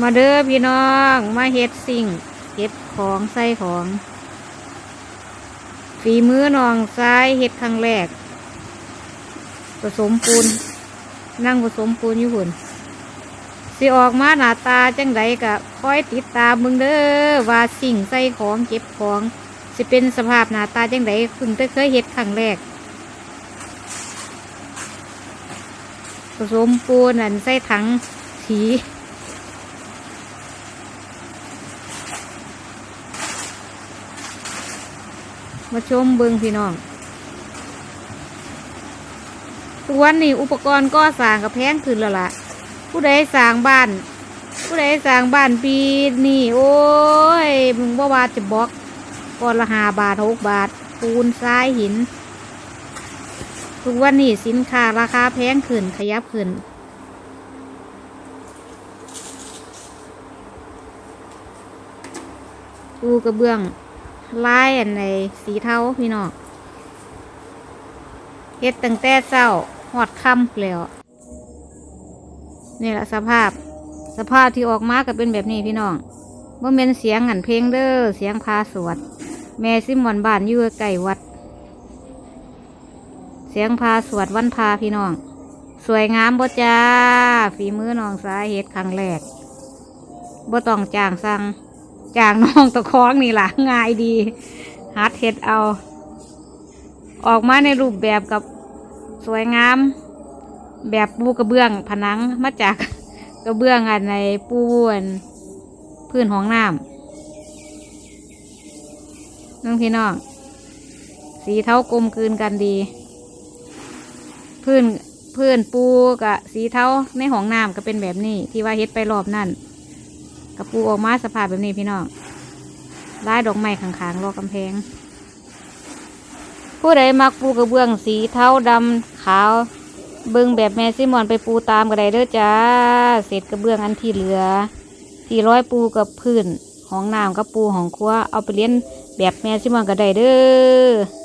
มาเด้อพี่น้อง มาเฮ็ดสิ่งเฮ็ดของใส่ของ ฝีมือน้องซ้ายเฮ็ดครั้งแรก ผสมปูน นั่งผสมปูนอยู่หุ่นสิออกมาหน้าตาจังไดกะคอยติดตามมึงเด้อว่าสิ่งใส่ของเก็บของ สิเป็นสภาพหน้าตาจังไดเพิ่งแต่เคยเฮ็ดครั้งแรก ผสมปูนนั่นใส่ถังสี มาชมเบิงพี่น้องทุกวันนี้อุปกรณ์ก็สร้างกับแพงขึ้นแล้วล่ะ ผู้ใดสร้างบ้าน ผู้ใดสร้างบ้านปีนี่โอ้ยมึงบ่าว่าจะบล็อกก้อนละหาบาทหกบาท ปูนทรายหิน ทุกวันนี้สินค้าราคาแพงขึ้นขยับขึ้นปูกระเบื้อง ลายอันในสีเทาพี่น้องเฮ็ดตั้งแต่เช้าหอดค่ำแล้วนี่แหละสภาพสภาพที่ออกมาก็เป็นแบบนี้พี่น้องเมื่อเป็นเสียงหันเพลงเด้อเสียงพาสวด แม่ซิมอนบ้านอยู่ใกล้วัด เสียงพาสวดวันพาพี่น้อง สวยงามบ่จ้าฝีมือน้องสายเฮ็ดครั้งแรกบ่ต้องจ้างสั่ง จางน้องตะคองนี่ล่ะง่ายดีฮัดเฮ็ดเอา ออกมาในรูปแบบกับสวยงาม แบบปูกระเบื้องผนังมาจากกระเบื้องอันในปูนพื้นห้องน้ำน้องพี่น้องสีเท้ากลมกลืนกันดี พื้นพื้นปูกับสีเท้าในห้องน้ำก็เป็นแบบนี้ ที่ว่าเฮ็ดไปรอบนั่น กระปูออกมาสภาพแบบนี้พี่น้องลายดอกไม้ข้างๆรอกำแพง ผู้ใดมักปูกระเบื้องสีเทาดำขาว เบิ่งแบบแม่ซิมอนไปปูตามก็ไดเด้อจ้าเศษกระเบื้องอันที่เหลือ ที่ร้อยปูกับพื้นห้องน้ำกับปูห้องครัวเอาไปเลี้ยนแบบแม่ซิมอนก็ไดเด้อ